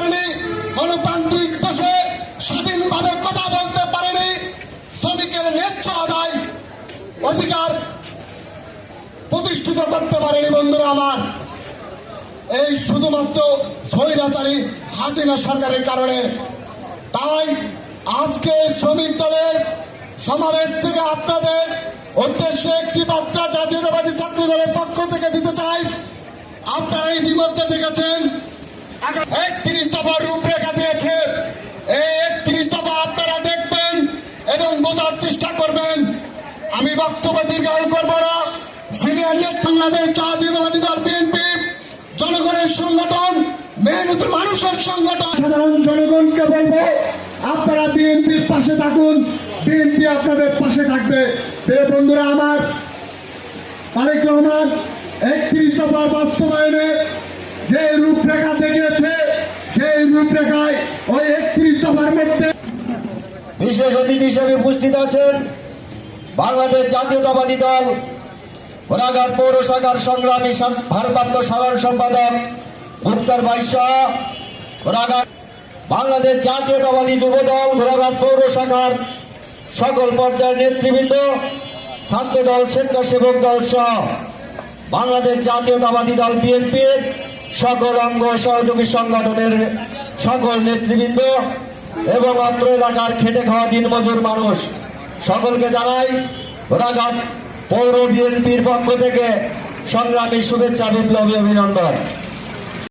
পারেনি। গণতান্ত্রিক দেশে স্বাধীনভাবে কথা বলতে পারেনি। শ্রমিকের ন্যায্য আদায় অধিকার প্রতিষ্ঠিত করতে পারেনি বন্ধুরা আমার। এই শুধুমাত্র স্বৈরাচারী হাসিনা সরকারের কারণে। তাই আজকে শ্রমিক দলের সমাবেশ থেকে আপনাদের উদ্দেশ্যে একটি বার্তা জাতীয়তাবাদী ছাত্র দলের পক্ষ থেকে দিতে চাই। আপনারা ইতিমধ্যে দেখেছেন একত্রিশ দফার রূপরেখা দিয়েছে। এই একত্রিশ দফা আপনারা দেখবেন এবং বোঝার চেষ্টা করবেন। আমি বক্তব্য দীর্ঘায়ু করব না। সিনিয়র বাংলাদেশ জাতীয়তাবাদী দল বিএনপি, জনগণের সংগঠন মেহনত মানুষের সংগঠন। সাধারণ জনগণকে বলব, আপনারা বিএনপির পাশে থাকুন। বিএনপি আপনাদের পাশে থাকবে। বন্ধুরা আমার, তারেক রহমান, একত্রিশ দফার বাস্তবায়নে বিশেষ অতিথি হিসেবে উপস্থিত আছেন বাংলাদেশ জাতীয়তাবাদী দল ঘোড়াঘাট পৌর সংগ্রামী ভারপ্রাপ্ত সাধারণ সম্পাদক উত্তর বাইশা ঘোড়াঘাট বাংলাদেশ জাতীয়তাবাদী যুব দল ঘোড়াঘাট পৌর সকল পর্যায়ের নেতৃবৃন্দ ছাত্র দল স্বেচ্ছাসেবক দল সহ বাংলাদেশ জাতীয়তাবাদী দল বিএনপির সকল অঙ্গ সহযোগী সংগঠনের সকল নেতৃবৃন্দ এবং অত্র এলাকার খেটে খাওয়া দিনমজুর মানুষ, সকলকে জানাই রাঘাত পৌর বিএনপির পক্ষ থেকে সংগ্রামী শুভেচ্ছা, বিপ্লবী অভিনন্দন।